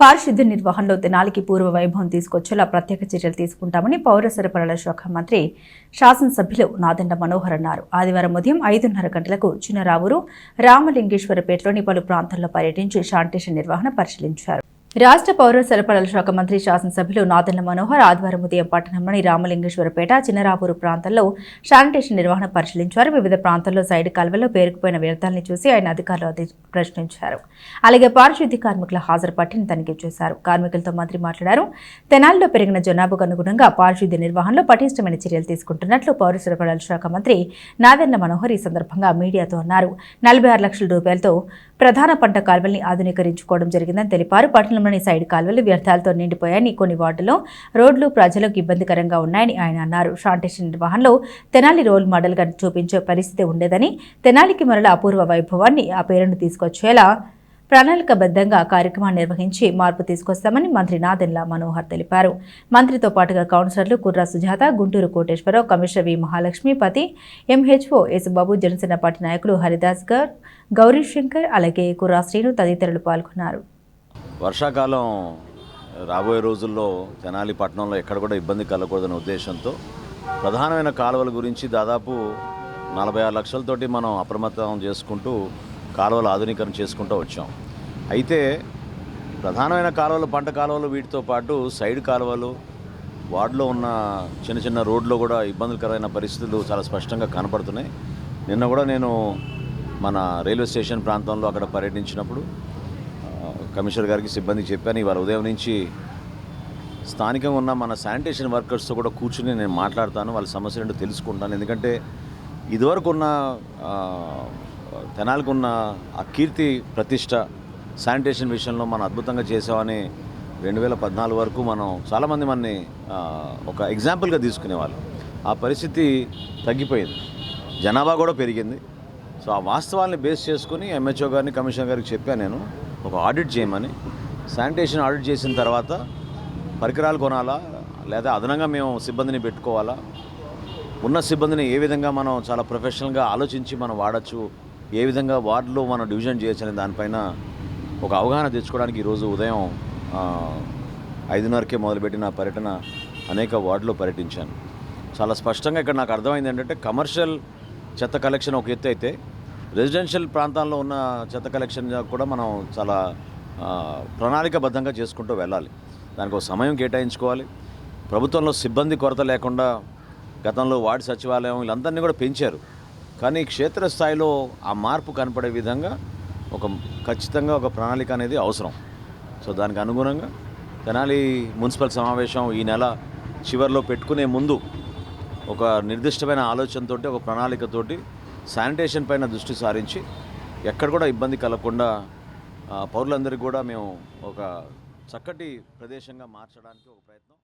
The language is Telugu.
పారిశుద్ధ్య నిర్వహణలో తెనాలికి పూర్వ వైభవం తీసుకొచ్చేలా ప్రత్యేక చర్యలు తీసుకుంటామని పౌర సరఫరాల శాఖ మంత్రి శాసనసభ్యులు నాదండ మనోహర్ అన్నారు. ఆదివారం ఉదయం ఐదున్నర గంటలకు చిన్నరావూరు రామలింగేశ్వరపేటలోని పలు ప్రాంతాల్లో పర్యటించి శానిటేషన్ నిర్వహణ పరిశీలించారు. రాష్ట్ర పౌర సరఫరాల శాఖ మంత్రి శాసనసభ్యులు నాదెండ్ల మనోహర్ ఆదివారం ఉదయం పట్టణంలోని రామలింగేశ్వరపేట చిన్నరాపూరు ప్రాంతాల్లో శానిటేషన్ నిర్వహణ పరిశీలించారు. వివిధ ప్రాంతాల్లో సైడ్ కాల్వల్లో పేరుకుపోయిన వ్యర్థాలను చూసి ఆయన అధికారులు ప్రశ్నించారు. అలాగే పారిశుద్ధ్య కార్మికుల హాజరు పట్టిని తనిఖీ చేశారు. కార్మికులతో మంత్రి మాట్లాడారు. తెనాలిలో పెరిగిన జనాభాకు అనుగుణంగా పారిశుద్ధ్య నిర్వహణలో పటిష్టమైన చర్యలు తీసుకుంటున్నట్లు పౌర సరఫరాల శాఖ మంత్రి నాదెండ్ల మనోహర్ ఈ సందర్భంగా మీడియాతో అన్నారు. నలభై ఆరు లక్షల రూపాయలతో ప్రధాన పంట కాల్వల్ని ఆధునీకరించుకోవడం జరిగిందని తెలిపారు. పట్టణంలోని సైడ్ కాలువలు వ్యర్థాలతో నిండిపోయాయని కొన్ని వార్డులో రోడ్లు ప్రజలకు ఇబ్బందికరంగా ఉన్నాయని ఆయన అన్నారు. శానిటేషన్ నిర్వహణలో తెనాలి రోల్ మోడల్గా చూపించే పరిస్థితి ఉండేదని తెనాలికి మరల అపూర్వ వైభవాన్ని ఆ పేరును తీసుకొచ్చేలా ప్రణాళికబద్ధంగా కార్యక్రమాన్ని నిర్వహించి మార్పు తీసుకొస్తామని మంత్రి నాదెండ్ల మనోహర్ తెలిపారు. మంత్రితో పాటుగా కౌన్సిలర్లు Kurra Sujatha Guntur Koteswararao commissioner V Mahalakshmi Pathi MHO Yesubabu Janasena party నాయకులు హరిదాస్ గర్ గౌరీశంకర్ అలాగే కుర్రా శ్రీను తదితరులు పాల్గొన్నారు. వర్షాకాలం రాబోయే రోజుల్లో తెనాలి పట్టణంలో ఎక్కడ కూడా ఇబ్బంది కలగకూడదనే ఉద్దేశంతో ప్రధానమైన కాలువల గురించి దాదాపు నలభై ఆరు లక్షలతోటి మనం అప్రమత్తం చేసుకుంటూ కాలువలు ఆధునీకరణ చేసుకుంటూ వచ్చాం. అయితే ప్రధానమైన కాలువలు పంట కాలువలు వీటితో పాటు సైడ్ కాలువలు వార్డులో ఉన్న చిన్న చిన్న రోడ్లో కూడా ఇబ్బందికరమైన పరిస్థితులు చాలా స్పష్టంగా కనపడుతున్నాయి. నిన్న కూడా నేను మన రైల్వే స్టేషన్ ప్రాంతంలో అక్కడ పర్యటించినప్పుడు కమిషనర్ గారికి సిబ్బందికి చెప్పాను ఇవాళ ఉదయం నుంచి స్థానికంగా ఉన్న మన శానిటేషన్ వర్కర్స్తో కూడా కూర్చుని నేను మాట్లాడతాను వాళ్ళ సమస్యలు ఏంటో తెలుసుకుంటాను. ఎందుకంటే ఇదివరకు ఉన్న ఆ, తెనాలకు ఉన్న ఆ కీర్తి ప్రతిష్ట శానిటేషన్ విషయంలో మనం అద్భుతంగా చేసామని రెండు వేల పద్నాలుగు వరకు మనం చాలామంది మనని ఒక ఎగ్జాంపుల్గా తీసుకునేవాళ్ళం. ఆ పరిస్థితి తగ్గిపోయింది. జనాభా కూడా పెరిగింది. సో ఆ వాస్తవాల్ని బేస్ చేసుకుని ఎంహెచ్ఓ గారిని కమిషనర్ గారికి చెప్పాను నేను. ఒక ఆడిట్ చేయమని శానిటేషన్ ఆడిట్ చేసిన తర్వాత పరికరాలు కొనాలా లేదా అదనంగా మేము సిబ్బందిని పెట్టుకోవాలా? ఉన్న సిబ్బందిని ఏ విధంగా మనం చాలా ప్రొఫెషనల్గా ఆలోచించి మనం వాడచ్చు? ఏ విధంగా వార్డులో మనం డివిజన్ చేయొచ్చు అనే దానిపైన ఒక అవగాహన తెచ్చుకోవడానికి ఈరోజు ఉదయం ఐదున్నరకే మొదలుపెట్టిన పర్యటన అనేక వార్డులో పర్యటించాను. చాలా స్పష్టంగా ఇక్కడ నాకు అర్థమైంది ఏంటంటే కమర్షియల్ చెత్త కలెక్షన్ ఒక ఎత్తు అయితే రెసిడెన్షియల్ ప్రాంతాల్లో ఉన్న చెత్త కలెక్షన్ కూడా మనం చాలా ప్రణాళికబద్ధంగా చేసుకుంటూ వెళ్ళాలి. దానికి ఒక సమయం కేటాయించుకోవాలి. ప్రభుత్వంలో సిబ్బంది కొరత లేకుండా గతంలో వార్డు సచివాలయం వీళ్ళందరినీ కూడా పెంచారు. కానీ క్షేత్రస్థాయిలో ఆ మార్పు కనపడే విధంగా ఒక ఖచ్చితంగా ఒక ప్రణాళిక అనేది అవసరం. సో దానికి అనుగుణంగా తెనాలి మున్సిపల్ సమావేశం ఈ నెల చివరిలో పెట్టుకునే ముందు ఒక నిర్దిష్టమైన ఆలోచనతోటి ఒక ప్రణాళికతోటి శానిటేషన్ పైన దృష్టి సారించి ఎక్కడ కూడా ఇబ్బంది కలగకుండా పౌరులందరికీ కూడా మేము ఒక చక్కటి ప్రదేశంగా మార్చడానికి ఒక ప్రయత్నం